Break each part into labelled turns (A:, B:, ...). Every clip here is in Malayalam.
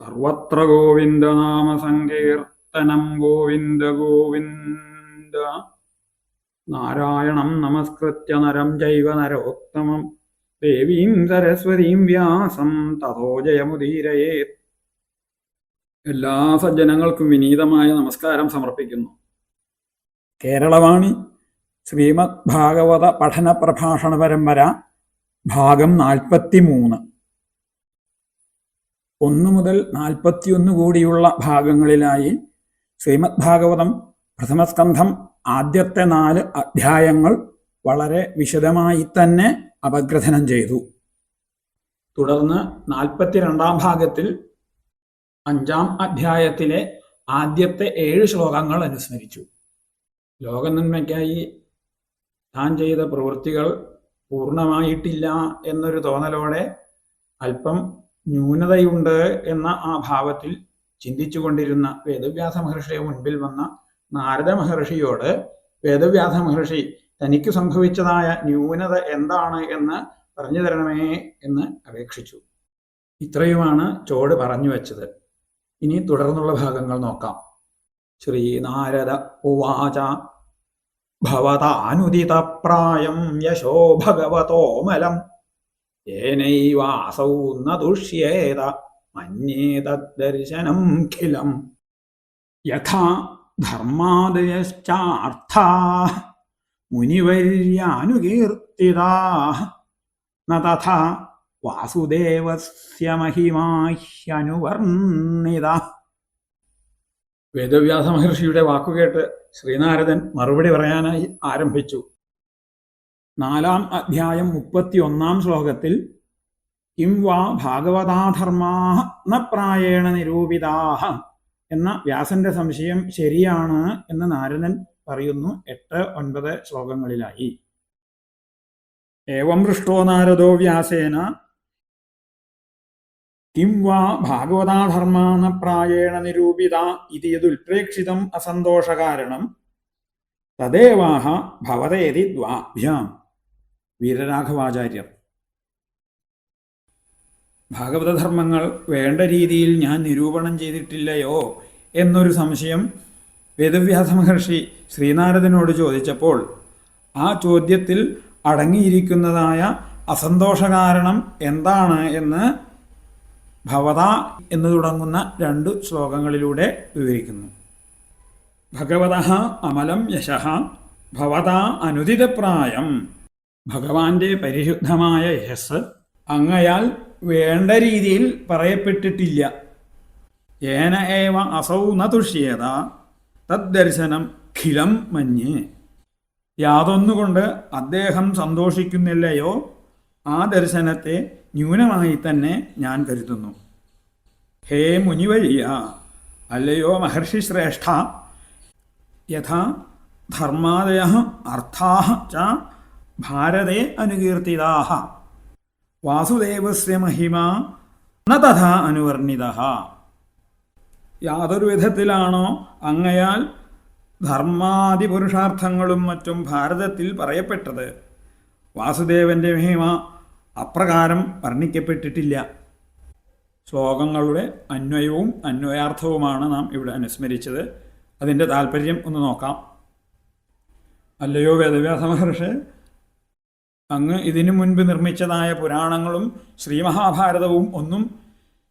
A: സർവത്ര ഗോവിന്ദനാമ സങ്കീർത്തനം ഗോവിന്ദ ഗോവിന്ദ. നാരായണം നമസ്കൃത്യ നരം ജൈവ നരോത്തമം. ദേവീം സരസ്വതീം വ്യാസം തഥോ ജയമുദീരയേ. എല്ലാ സജ്ജനങ്ങൾക്കും വിനീതമായ നമസ്കാരം സമർപ്പിക്കുന്നു. കേരളവാണി ശ്രീമദ് ഭാഗവത പഠന പ്രഭാഷണ പരമ്പര ഭാഗം നാൽപ്പത്തിമൂന്ന്. ഒന്ന് മുതൽ നാൽപ്പത്തിയൊന്ന് കോടിയുള്ള ഭാഗങ്ങളിലായി ശ്രീമദ് ഭാഗവതം പ്രഥമസ്കന്ധം ആദ്യത്തെ നാല് അധ്യായങ്ങൾ വളരെ വിശദമായി തന്നെ അപഗ്രഥനം ചെയ്തു. തുടർന്ന് നാൽപ്പത്തിരണ്ടാം ഭാഗത്തിൽ അഞ്ചാം അധ്യായത്തിലെ ആദ്യത്തെ ഏഴ് ശ്ലോകങ്ങൾ അനുസ്മരിച്ചു. ലോകനന്മയ്ക്കായി താൻ ചെയ്ത പ്രവൃത്തികൾ പൂർണമായിട്ടില്ല എന്നൊരു തോന്നലോടെ അല്പം ന്യൂനതയുണ്ട് എന്ന ആ ഭാവത്തിൽ ചിന്തിച്ചുകൊണ്ടിരുന്ന വേദവ്യാസ മഹർഷിയെ മുൻപിൽ വന്ന നാരദ മഹർഷിയോട് വേദവ്യാസ മഹർഷി തനിക്ക് സംഭവിച്ചതായ ന്യൂനത എന്താണ് എന്ന് പറഞ്ഞു തരണമേ എന്ന് അപേക്ഷിച്ചു. ഇത്രയുമാണ് ചോട് പറഞ്ഞു വെച്ചത്. ഇനി തുടർന്നുള്ള ഭാഗങ്ങൾ നോക്കാം. ശ്രീനാരദ ഉവാച ഭവതാനുദിതപ്രായം യശോ ഭഗവതോമലം ഏനൈവാസൗ ന ദുഷ്യേത മന്യേതദ്ദർശനം ഖിലം. യഥാ ധർമാദയശ്ചാർത്ഥാ മുനിവര്യാനുകീർത്തിതാ. വാസുദേവസ്യ വേദവ്യാസ മഹർഷിയുടെ വാക്കുകേട്ട് ശ്രീനാരദൻ മറുപടി പറയാനായി ആരംഭിച്ചു. നാലാം അധ്യായം മുപ്പത്തി ഒന്നാം ശ്ലോകത്തിൽ കിം വാ ഭാഗവതാധർമാ ന പ്രായേണ നിരൂപിതാഹ എന്ന വ്യാസന്റെ സംശയം ശരിയാണ് എന്ന് നാരദൻ പറയുന്നു എട്ട് ഒൻപത് ശ്ലോകങ്ങളിലായി. ഏവം പൃഷ്ടോ നാരദോ വ്യാസേന കിം വാ ഭാഗവതാധർമാ ന പ്രായേണ നിരൂപിത ഇത് യതുൽപ്രേക്ഷിതം അസന്തോഷകാരണം തദേവാഹ ഭവതേതി ദ്വാഭ്യാം വീരരാഘവാചാര്യർ. ഭാഗവതധർമ്മങ്ങൾ വേണ്ട രീതിയിൽ ഞാൻ നിരൂപണം ചെയ്തിട്ടില്ലയോ എന്നൊരു സംശയം വേദവ്യാസ മഹർഷി ശ്രീനാരദനോട് ചോദിച്ചപ്പോൾ ആ ചോദ്യത്തിൽ അടങ്ങിയിരിക്കുന്നതായ അസന്തോഷകാരണം എന്താണ് എന്ന് ഭവത എന്ന് തുടങ്ങുന്ന രണ്ട് ശ്ലോകങ്ങളിലൂടെ വിവരിക്കുന്നു. ഭഗവത അമലം യശ ഭവത അനുദിതപ്രായം ഭഗവാന്റെ പരിശുദ്ധമായ യശസ് അങ്ങയാൽ വേണ്ട രീതിയിൽ പറയപ്പെട്ടിട്ടില്ല. ഏന ഏവ അസൗ ന തുഷ്യേത തദ്ദർശനം ഖിലം മഞ്ഞ് യാതൊന്നുകൊണ്ട് അദ്ദേഹം സന്തോഷിക്കുന്നില്ലയോ? ആ ദർശനത്തെ ന്യൂനമായി തന്നെ ഞാൻ കരുതുന്നു. ഹേ മുനിവഴിയ അല്ലയോ മഹർഷി ശ്രേഷ്ഠ? യഥാ ധർമാദയ അർത്ഥാ ച ഭാരതേ അനുകീർത്തിതാഹ. വാസുദേവസ്യ മഹിമ ന തഥാ അനുവർണിത യാതൊരു വിധത്തിലാണോ അങ്ങയാൽ ധർമാദി പുരുഷാർത്ഥങ്ങളും മറ്റും ഭാരതത്തിൽ പറയപ്പെട്ടത്? വാസുദേവന്റെ മഹിമ അപ്രകാരം വർണിക്കപ്പെട്ടിട്ടില്ല. ശ്ലോകങ്ങളുടെ അന്വയവും അന്വയാർത്ഥവുമാണ് നാം ഇവിടെ അനുസ്മരിച്ചത്. അതിന്റെ താല്പര്യം ഒന്ന് നോക്കാം. അല്ലയോ വേദവ്യാസ മഹർഷി അങ്ങ് ഇതിനു മുൻപ് നിർമ്മിച്ചതായ പുരാണങ്ങളും ശ്രീമഹാഭാരതവും ഒന്നും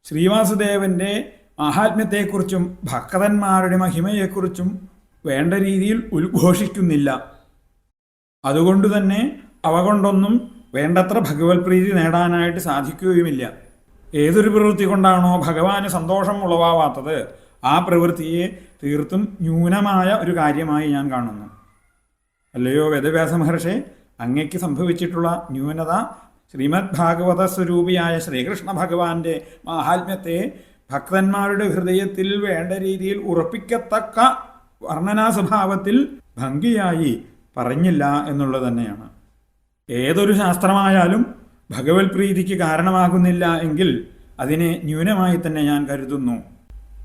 A: ശ്രീവാസുദേവന്റെ മാഹാത്മ്യത്തെക്കുറിച്ചും ഭക്തന്മാരുടെ മഹിമയെക്കുറിച്ചും വേണ്ട രീതിയിൽ ഉദ്ഘോഷിക്കുന്നില്ല. അതുകൊണ്ട് തന്നെ അവ കൊണ്ടൊന്നും വേണ്ടത്ര ഭഗവത് പ്രീതി നേടാനായിട്ട് സാധിക്കുകയുമില്ല. ഏതൊരു പ്രവൃത്തി കൊണ്ടാണോ ഭഗവാന് സന്തോഷം ഉളവാവാത്തത് ആ പ്രവൃത്തിയെ തീർത്തും ന്യൂനമായ ഒരു കാര്യമായി ഞാൻ കാണുന്നു. അല്ലയോ വേദവ്യാസ മഹർഷി? അങ്ങയ്ക്ക് സംഭവിച്ചിട്ടുള്ള ന്യൂനത ശ്രീമദ് ഭാഗവത സ്വരൂപിയായ ശ്രീകൃഷ്ണ ഭഗവാന്റെ മാഹാത്മ്യത്തെ ഭക്തന്മാരുടെ ഹൃദയത്തിൽ വേണ്ട രീതിയിൽ ഉറപ്പിക്കത്തക്ക വർണനാ സ്വഭാവത്തിൽ ഭംഗിയായി പറഞ്ഞില്ല എന്നുള്ളത് തന്നെയാണ്. ഏതൊരു ശാസ്ത്രമായാലും ഭഗവത് പ്രീതിക്ക് കാരണമാകുന്നില്ല എങ്കിൽ അതിനെ ന്യൂനമായി തന്നെ ഞാൻ കരുതുന്നു.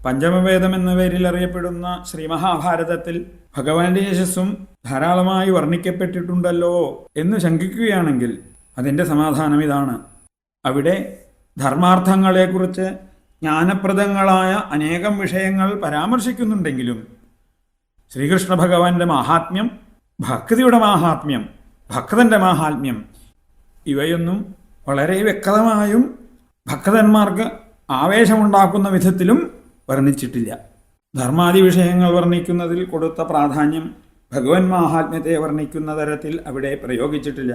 A: പഞ്ചമവേദം എന്ന പേരിൽ അറിയപ്പെടുന്ന ശ്രീ മഹാഭാരതത്തിൽ ഭഗവാന്റെ യശസ്സും ധാരാളമായി വർണിക്കപ്പെട്ടിട്ടുണ്ടല്ലോ എന്ന് ശങ്കിക്കുകയാണെങ്കിൽ അതിന്റെ സമാധാനം ഇതാണ്. അവിടെ ധർമാർത്ഥങ്ങളെക്കുറിച്ച് ജ്ഞാനപ്രദങ്ങളായ അനേകം വിഷയങ്ങൾ പരാമർശിക്കുന്നുണ്ടെങ്കിലും ശ്രീകൃഷ്ണ ഭഗവാന്റെ മാഹാത്മ്യം ഭക്തിയുടെ മാഹാത്മ്യം ഭക്തന്റെ മാഹാത്മ്യം ഇവയൊന്നും വളരെ വ്യക്തമായും ഭക്തന്മാർക്ക് ആവേശമുണ്ടാക്കുന്ന വിധത്തിലും വർണിച്ചിട്ടില്ല. ധർമാദി വിഷയങ്ങൾ വർണിക്കുന്നതിൽ കൊടുത്ത പ്രാധാന്യം ഭഗവൻ മാഹാത്മ്യത്തെ വർണിക്കുന്ന തരത്തിൽ അവിടെ പ്രയോഗിച്ചിട്ടില്ല.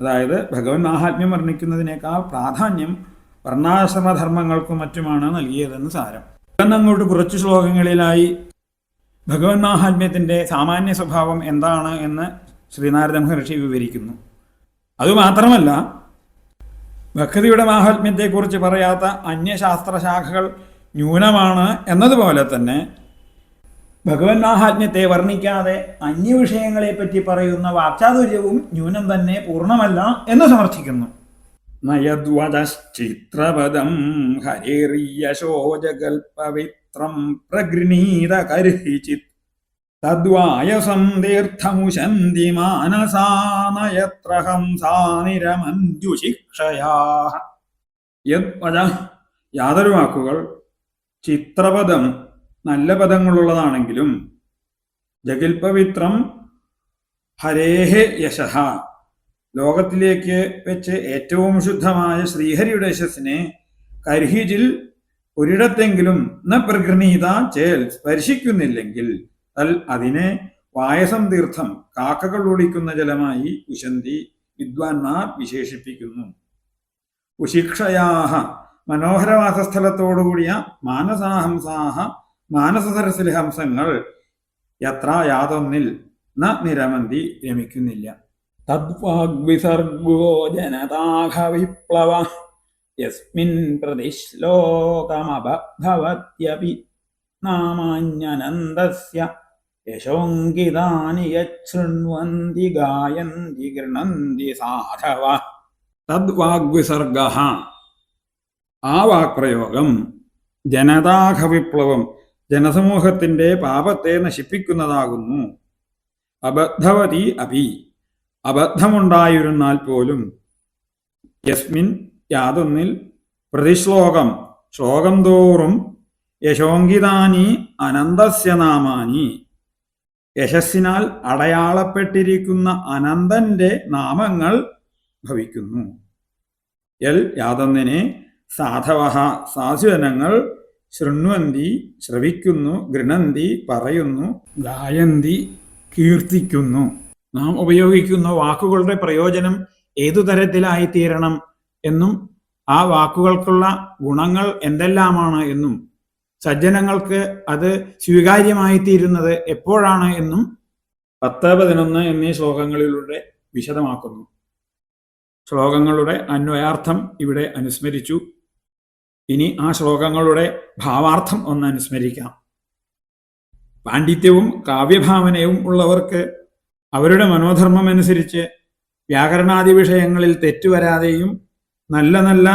A: അതായത് ഭഗവൻ മാഹാത്മ്യം വർണിക്കുന്നതിനേക്കാൾ പ്രാധാന്യം വർണാശ്രമധർമ്മങ്ങൾക്കും മറ്റുമാണ് നൽകിയതെന്ന് സാരം. അങ്ങോട്ട് കുറച്ച് ശ്ലോകങ്ങളിലായി ഭഗവൻ മാഹാത്മ്യത്തിന്റെ സാമാന്യ സ്വഭാവം എന്താണ് എന്ന് ശ്രീനാരദ മഹർഷി വിവരിക്കുന്നു. അതുമാത്രമല്ല ഭക്തിയുടെ മാഹാത്മ്യത്തെക്കുറിച്ച് പറയാത്ത അന്യശാസ്ത്രശാഖകൾ ന്യൂനമാണ് എന്നതുപോലെ തന്നെ ഭഗവൻ മാഹാത്മ്യത്തെ വർണിക്കാതെ അന്യവിഷയങ്ങളെപ്പറ്റി പറയുന്ന വാക്ചാതുര്യവും ന്യൂനം തന്നെ പൂർണമല്ല എന്ന് സമർത്ഥിക്കുന്നു. നയദ്വതശ്ചിത്രപദം ഹരിർയശോജകൽപവിത്രം പ്രഗൃണീത കർഹിചിത് തദ്വായസം തീർത്ഥമുശന്തി മാനസാനയത്ര ഹംസാ നിരമഞ്ജുശിക്ഷയാ യദ്വച യാതൊരു വാക്കുകൾ ചിത്രപദം നല്ല പദങ്ങളുള്ളതാണെങ്കിലും ജഗൽപവിത്രം ഹരേഹ യശഹ ലോകത്തിലേക്ക് വെച്ച് ഏറ്റവും ശുദ്ധമായ ശ്രീഹരിയുടെ യശസ്സിനെ കർഹിജിൽ ഒരിടത്തെങ്കിലും ന പ്രഗൃണീത ചേൽ സ്പർശിക്കുന്നില്ലെങ്കിൽ തൽ അതിനെ വായസം തീർത്ഥം കാക്കകൾ ഒളിക്കുന്ന ജലമായി ഉശന്തി വിദ്വാൻമാർ വിശേഷിപ്പിക്കുന്നു. ഉശിക്ഷയാഹ മനോഹരവാസസ്ഥലത്തോടുകൂടിയ മാനസാഹംസാഹ മാനസസരസിലെ ഹംസങ്ങൾ യത്ര യാതൊന്നിൽ ന നിരമന്തി രമിക്കുന്നില്ല. തദ്വാഗ്വിസർഗോ ജനതാഹവിപ്ലവ യസ്മിൻ പ്രതിശ്ലോകമഭവത്യപി യശോങ്കിതാനി യശൃണ്വന്തി ഗായന്തി ഗൃണന്തി സാധവ. തദ്വാഗ്വിസർഗ ആ വാക്പ്രയോഗം ജനതാഘ വിപ്ലവം ജനസമൂഹത്തിന്റെ പാപത്തെ നശിപ്പിക്കുന്നതാകുന്നു. അബദ്ധവതി അപി അബദ്ധമുണ്ടായിരുന്നാൽ പോലും. യസ്മിൻ യാതൊന്നിൽ പ്രതിശ്ലോകം ശ്ലോകം തോറും യശോങ്കിതാനി അനന്തസ്യ നാമാനി യശസ്സിനാൽ അടയാളപ്പെട്ടിരിക്കുന്ന അനന്തന്റെ നാമങ്ങൾ ഭവിക്കുന്നു. എൽ യാതൊന്നിനെ സാധവ സാധുജനങ്ങൾ ശൃണ്വന്തി ശ്രവിക്കുന്നു ഗൃണന്തി പറയുന്നു ഗായന്തി കീർത്തിക്കുന്നു. നാം ഉപയോഗിക്കുന്ന വാക്കുകളുടെ പ്രയോജനം ഏതു തരത്തിലായിത്തീരണം എന്നും ആ വാക്കുകൾക്കുള്ള ഗുണങ്ങൾ എന്തെല്ലാമാണ് എന്നും സജ്ജനങ്ങൾക്ക് അത് സ്വീകാര്യമായിത്തീരുന്നത് എപ്പോഴാണ് എന്നും പത്ത് പതിനൊന്ന് എന്നീ ശ്ലോകങ്ങളിലൂടെ വിശദമാക്കുന്നു. ശ്ലോകങ്ങളുടെ അന്വയാർത്ഥം ഇവിടെ അനുസ്മരിച്ചു. ഇനി ആ ശ്ലോകങ്ങളുടെ ഭാവാർത്ഥം ഒന്ന് അനുസ്മരിക്കാം. പാണ്ഡിത്യവും കാവ്യഭാവനയും ഉള്ളവർക്ക് അവരുടെ മനോധർമ്മം അനുസരിച്ച് വ്യാകരണാദി വിഷയങ്ങളിൽ തെറ്റുവരാതെയും നല്ല നല്ല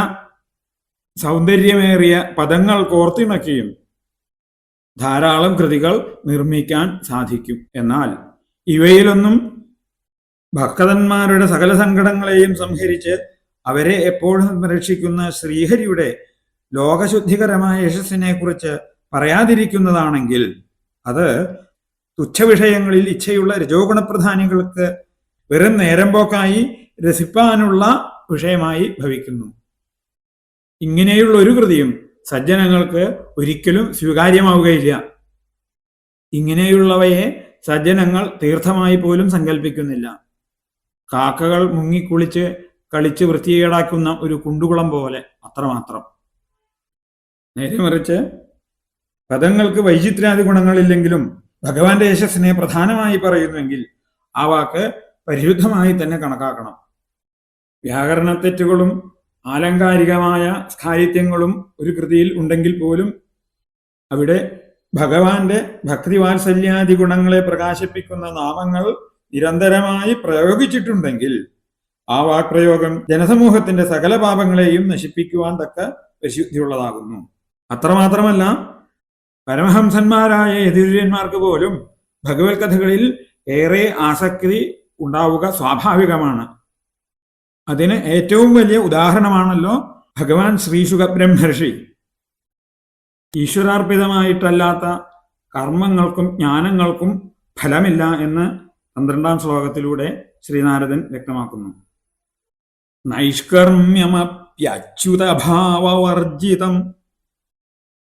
A: സൗന്ദര്യമേറിയ പദങ്ങൾ കോർത്തിണക്കിയും ധാരാളം കൃതികൾ നിർമ്മിക്കാൻ സാധിക്കും. എന്നാൽ ഇവയിലൊന്നും ഭക്തന്മാരുടെ സകല സങ്കടങ്ങളെയും സംഹരിച്ച് അവരെ എപ്പോഴും സംരക്ഷിക്കുന്ന ശ്രീഹരിയുടെ ലോകശുദ്ധികരമായ യശസ്സിനെ കുറിച്ച് പറയാതിരിക്കുന്നതാണെങ്കിൽ അത് തുച്ഛവിഷയങ്ങളിൽ ഇച്ഛയുള്ള രജോഗുണപ്രധാനികൾക്ക് വെറും നേരം പോക്കായി രസിപ്പാനുള്ള വിഷയമായി ഭവിക്കുന്നു. ഇങ്ങനെയുള്ള ഒരു കൃതിയും സജ്ജനങ്ങൾക്ക് ഒരിക്കലും സ്വീകാര്യമാവുകയില്ല. ഇങ്ങനെയുള്ളവയെ സജ്ജനങ്ങൾ തീർത്ഥമായി പോലും സങ്കല്പിക്കുന്നില്ല കാക്കകൾ മുങ്ങിക്കുളിച്ച് കളിച്ച് വൃത്തികേടാക്കുന്ന ഒരു കുണ്ടുകുളം പോലെ അത്രമാത്രം. നേരെ മറിച്ച് പദങ്ങൾക്ക് വൈചിത്രാദി ഗുണങ്ങളില്ലെങ്കിലും ഭഗവാന്റെ യശസ്സിനെ പ്രധാനമായി പറയുന്നുവെങ്കിൽ ആ വാക്ക് പരിശുദ്ധമായി തന്നെ കണക്കാക്കണം. വ്യാകരണ തെറ്റുകളും ആലങ്കാരികമായ സാഹിത്യങ്ങളും ഒരു കൃതിയിൽ ഉണ്ടെങ്കിൽ പോലും അവിടെ ഭഗവാന്റെ ഭക്തിവാത്സല്യാദി ഗുണങ്ങളെ പ്രകാശിപ്പിക്കുന്ന നാമങ്ങൾ നിരന്തരമായി പ്രയോഗിച്ചിട്ടുണ്ടെങ്കിൽ ആ വാക്പ്രയോഗം ജനസമൂഹത്തിന്റെ സകല പാപങ്ങളെയും നശിപ്പിക്കുവാൻ തക്ക വിശുദ്ധിയുള്ളതാകുന്നു അത്രമാത്രമല്ല പരമഹംസന്മാരായ യതിര്യന്മാർക്ക് പോലും ഭഗവത് കഥകളിൽ ഏറെ ആസക്തി ഉണ്ടാവുക സ്വാഭാവികമാണ്. അതിന് ഏറ്റവും വലിയ ഉദാഹരണമാണല്ലോ ഭഗവാൻ ശ്രീശുഖ ബ്രഹ്മർഷി ഈശ്വരാർപ്പിതമായിട്ടല്ലാത്ത കർമ്മങ്ങൾക്കും ജ്ഞാനങ്ങൾക്കും ഫലമില്ല എന്ന് പന്ത്രണ്ടാം ശ്ലോകത്തിലൂടെ ശ്രീനാരദൻ വ്യക്തമാക്കുന്നു. നൈഷ്കർമ്മ്യമപ്യച്യുതഭാവവർജിതം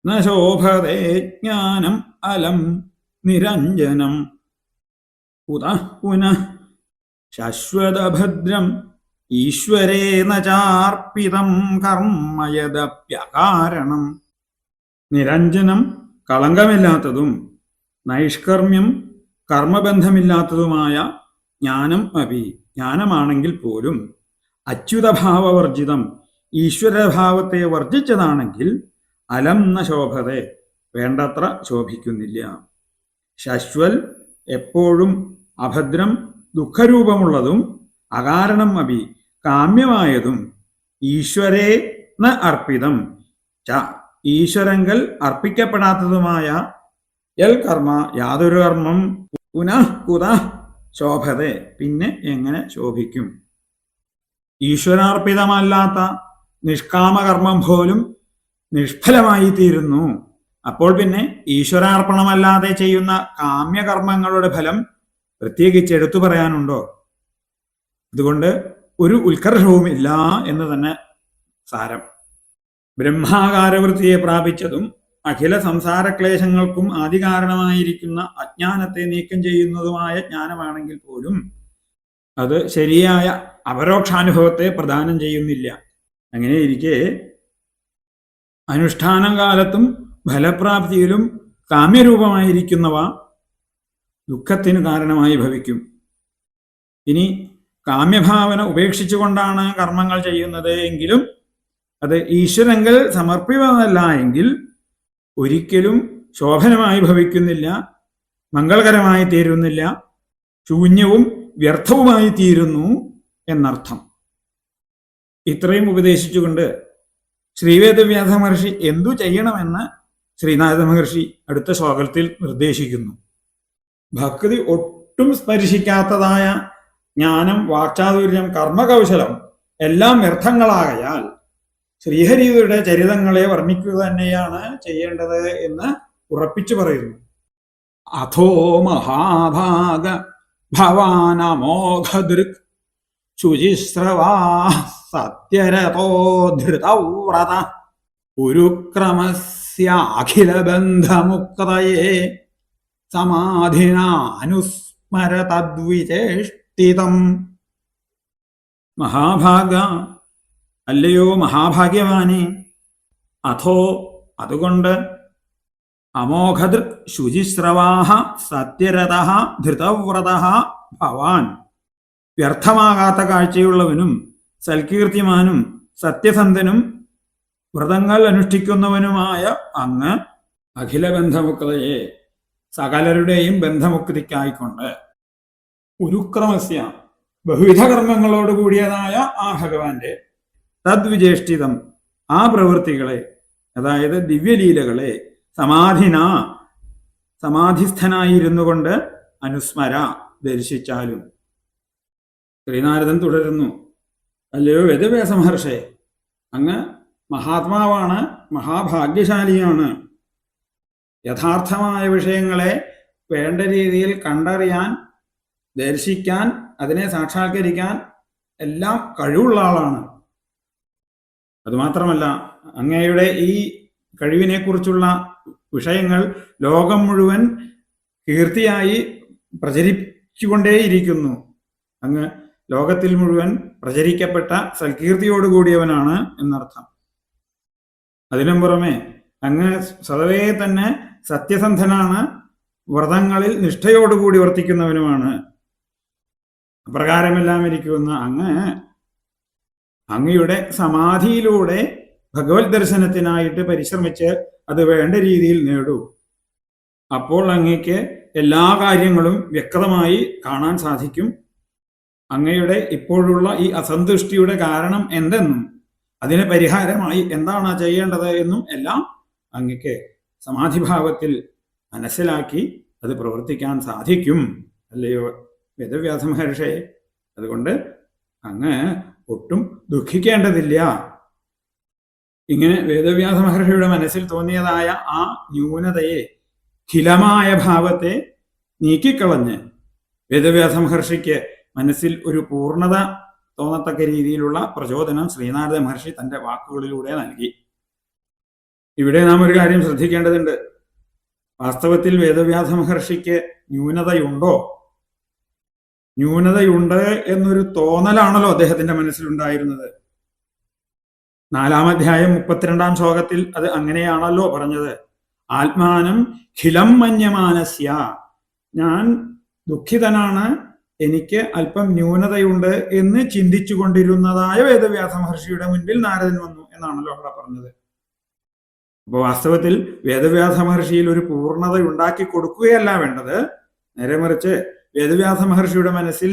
A: ന ശോഭതേ ജ്ഞാനം അലം നിരഞ്ജനം. പുനഃ പുനഃ ശശ്വതഭദ്രം ഈശ്വരേ നാർപ്പിതം കർമ്മയദപ്യകാരണം. നിരഞ്ജനം കളങ്കമില്ലാത്തതും നൈഷ്കർമ്മ്യം കർമ്മബന്ധമില്ലാത്തതുമായ ജ്ഞാനം അപി ജ്ഞാനമാണെങ്കിൽ പോലും അച്യുതഭാവവർജിതം ഈശ്വരഭാവത്തെ വർജിച്ചതാണെങ്കിൽ അലം ന ശോഭതെ വേണ്ടത്ര ശോഭിക്കുന്നില്ല. ശശ്വൽ എപ്പോഴും അഭദ്രം ദുഃഖരൂപമുള്ളതും അകാരണം അഭി കാമ്യമായതും ഈശ്വരേ ന അർപ്പിതം. ച ഈശ്വരങ്കൽ അർപ്പിക്കപ്പെടാത്തതുമായ എൽ കർമ്മ യാതൊരു കർമ്മം പുനഃ കുത ശോഭതെ പിന്നെ എങ്ങനെ ശോഭിക്കും? ഈശ്വരാർപ്പിതമല്ലാത്ത നിഷ്കാമകർമ്മം പോലും നിഷ്ഫലമായി തീരുന്നു അപ്പോൾ പിന്നെ ഈശ്വരാർപ്പണമല്ലാതെ ചെയ്യുന്ന കാമ്യകർമ്മങ്ങളുടെ ഫലം പ്രത്യേകിച്ച് എടുത്തു പറയാനുണ്ടോ? അതുകൊണ്ട് ഒരു ഉത്കർഷവും ഇല്ല എന്ന് തന്നെ സാരം. ബ്രഹ്മാകാരവൃത്തിയെ പ്രാപിച്ചതും അഖില സംസാരക്ലേശങ്ങൾക്കും ആദികാരണമായിരിക്കുന്ന അജ്ഞാനത്തെ നീക്കം ചെയ്യുന്നതുമായ ജ്ഞാനമാണെങ്കിൽ പോലും അത് ശരിയായ അപരോക്ഷാനുഭവത്തെ പ്രദാനം ചെയ്യുന്നില്ല. അങ്ങനെ ഇരിക്കെ അനുഷ്ഠാനം കാലത്തും ഫലപ്രാപ്തിയിലും കാമ്യരൂപമായിരിക്കുന്നവ ദുഃഖത്തിന് കാരണമായി ഭവിക്കും. ഇനി കാമ്യഭാവന ഉപേക്ഷിച്ചുകൊണ്ടാണ് കർമ്മങ്ങൾ ചെയ്യുന്നത് എങ്കിലും അത് ഈശ്വരങ്കൽ സമർപ്പിക്കുന്നതല്ല എങ്കിൽ ഒരിക്കലും ശോഭനമായി ഭവിക്കുന്നില്ല മംഗളകരമായി തീരുന്നില്ല ശൂന്യവും വ്യർത്ഥവുമായി തീരുന്നു എന്നർത്ഥം. ഇത്രയും ഉപദേശിച്ചുകൊണ്ട് ശ്രീവേദവ്യാസ മഹർഷി എന്തു ചെയ്യണമെന്ന് ശ്രീനാഥ മഹർഷി അടുത്ത ശ്ലോകത്തിൽ നിർദ്ദേശിക്കുന്നു. ഭക്തി ഒട്ടും സ്പർശിക്കാത്തതായ ജ്ഞാനം വാക്ചാതുര്യം കർമ്മകൗശലം എല്ലാം വ്യർത്ഥങ്ങളാകയാൽ ശ്രീഹരിയുടെ ചരിതങ്ങളെ വർണിക്കുക തന്നെയാണ് ചെയ്യേണ്ടത് എന്ന് ഉറപ്പിച്ചു പറയുന്നു. അഥോ മഹാഭാഗ ഭവാനമോഘദൃക് ശുചിശ്രവാ സത്യരതോ ധൃതവ്രത ഉരുക്രമസ്യാഖിലബന്ധമുക്തയെ സമാധിനാനുസ്മര തദ്വിചേഷ്ടിതം മഹാഭാഗ അല്ലയോ മഹാഭാഗ്യവാനെ അഥോ അതുകൊണ്ട് അമോഘദൃക് ശുചിശ്രവാഹ സത്യരഥ ധൃതവ്രത ഭവാൻ. വ്യർത്ഥമാകാത്ത കാഴ്ചയുള്ളവനും സൽകീർത്തിമാനും സത്യസന്ധനും വ്രതങ്ങൾ അനുഷ്ഠിക്കുന്നവനുമായ അങ്ങ് അഖില ബന്ധമുക്തയെ സകലരുടെയും ബന്ധമുക്തിക്കായിക്കൊണ്ട് ഉരുക്രമസ്യ. ബഹുവിധ കർമ്മങ്ങളോട് കൂടിയതായ ആ ഭഗവാന്റെ തദ്വിചേഷ്ടിതം ആ പ്രവൃത്തികളെ അതായത് ദിവ്യലീലകളെ സമാധിന സമാധിസ്ഥനായിരുന്നു കൊണ്ട് അനുസ്മര ദർശിച്ചാലും. ശ്രീനാരദൻ തുടരുന്നു. അല്ലയോ വേദവ്യാസ മഹർഷേ. അങ്ങ് മഹാത്മാവാണ് മഹാഭാഗ്യശാലിയാണ്. യഥാർത്ഥമായ വിഷയങ്ങളെ വേണ്ട രീതിയിൽ കണ്ടറിയാൻ ദർശിക്കാൻ അതിനെ സാക്ഷാത്കരിക്കാൻ എല്ലാം കഴിവുള്ള ആളാണ്. അതുമാത്രമല്ല അങ്ങയുടെ ഈ കഴിവിനെക്കുറിച്ചുള്ള വിഷയങ്ങൾ ലോകം മുഴുവൻ കീർത്തിയായി പ്രചരിച്ചുകൊണ്ടേയിരിക്കുന്നു അങ്ങ് ലോകത്തിൽ മുഴുവൻ പ്രചരിക്കപ്പെട്ട സൽകീർത്തിയോടുകൂടിയവനാണ് എന്നർത്ഥം. അതിനും പുറമെ അങ്ങ് സ്വതവേ തന്നെ സത്യസന്ധനാണ് വ്രതങ്ങളിൽ നിഷ്ഠയോടുകൂടി വർത്തിക്കുന്നവനുമാണ്. അപ്രകാരമെല്ലാം ഇരിക്കുന്ന അങ്ങ് അങ്ങയുടെ സമാധിയിലൂടെ ഭഗവത് ദർശനത്തിനായിട്ട് പരിശ്രമിച്ച് അത് വേണ്ട രീതിയിൽ നേടൂ. അപ്പോൾ അങ്ങയ്ക്ക് എല്ലാ കാര്യങ്ങളും വ്യക്തമായി കാണാൻ സാധിക്കും. അങ്ങയുടെ ഇപ്പോഴുള്ള ഈ അസന്തുഷ്ടിയുടെ കാരണം എന്തെന്നും അതിന് പരിഹാരമായി എന്താണ് ചെയ്യേണ്ടത് എന്നും എല്ലാം അങ്ങക്ക് സമാധിഭാവത്തിൽ മനസ്സിലാക്കി അത് പ്രവർത്തിക്കാൻ സാധിക്കും. അല്ലയോ? വേദവ്യാസ മഹർഷേ അതുകൊണ്ട് അങ്ങ് ഒട്ടും ദുഃഖിക്കേണ്ടതില്ല. ഇങ്ങനെ വേദവ്യാസ മഹർഷിയുടെ മനസ്സിൽ തോന്നിയതായ ആ ന്യൂനതയെ ഖിലമായ ഭാവത്തെ നീക്കിക്കളഞ്ഞ് വേദവ്യാസ മഹർഷിക്ക് മനസ്സിൽ ഒരു പൂർണത തോന്നത്തക്ക രീതിയിലുള്ള പ്രചോദനം ശ്രീനാരദ മഹർഷി തന്റെ വാക്കുകളിലൂടെ നൽകി. ഇവിടെ നാം ഒരു കാര്യം ശ്രദ്ധിക്കേണ്ടതുണ്ട്. വാസ്തവത്തിൽ വേദവ്യാസ മഹർഷിക്ക് ന്യൂനതയുണ്ടോ? ന്യൂനതയുണ്ട് എന്നൊരു തോന്നലാണല്ലോ അദ്ദേഹത്തിന്റെ മനസ്സിലുണ്ടായിരുന്നത്. നാലാം അധ്യായം മുപ്പത്തിരണ്ടാം ശ്ലോകത്തിൽ അത് അങ്ങനെയാണല്ലോ പറഞ്ഞത്. ആത്മാനം ഖിലം മന്യമാനസ്യ. ഞാൻ ദുഃഖിതനാണ് എനിക്ക് അല്പം ന്യൂനതയുണ്ട് എന്ന് ചിന്തിച്ചു കൊണ്ടിരുന്നതായ വേദവ്യാസ മഹർഷിയുടെ മുൻപിൽ നാരദൻ വന്നു എന്നാണല്ലോ അവിടെ പറഞ്ഞത്. അപ്പൊ വാസ്തവത്തിൽ വേദവ്യാസ മഹർഷിയിൽ ഒരു പൂർണത ഉണ്ടാക്കി കൊടുക്കുകയല്ല വേണ്ടത്. നേരെ മറിച്ച് വേദവ്യാസ മഹർഷിയുടെ മനസ്സിൽ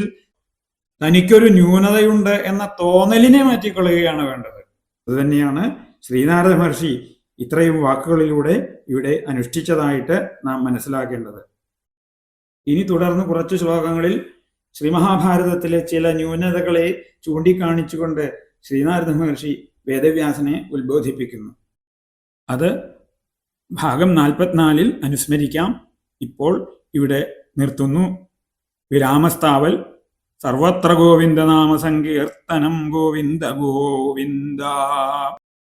A: തനിക്കൊരു ന്യൂനതയുണ്ട് എന്ന തോന്നലിനെ മാറ്റിക്കൊള്ളുകയാണ് വേണ്ടത്. അതുതന്നെയാണ് ശ്രീനാരദ മഹർഷി ഇത്രയും വാക്കുകളിലൂടെ ഇവിടെ അനുഷ്ഠിച്ചതായിട്ട് നാം മനസ്സിലാക്കേണ്ടത്. ഇനി തുടർന്ന് കുറച്ച് ശ്ലോകങ്ങളിൽ ശ്രീ മഹാഭാരതത്തിലെ ചില ന്യൂനതകളെ ചൂണ്ടിക്കാണിച്ചുകൊണ്ട് ശ്രീനാരദ മഹർഷി വേദവ്യാസനെ ഉത്ബോധിപ്പിക്കുന്നു. അത് ഭാഗം നാൽപ്പത്തിനാലിൽ അനുസ്മരിക്കാം. ഇപ്പോൾ ഇവിടെ നിർത്തുന്നു. വിരാമസ്ഥാവൽ സർവത്ര ഗോവിന്ദനാമ സങ്കീർത്തനം ഗോവിന്ദ ഗോവിന്ദ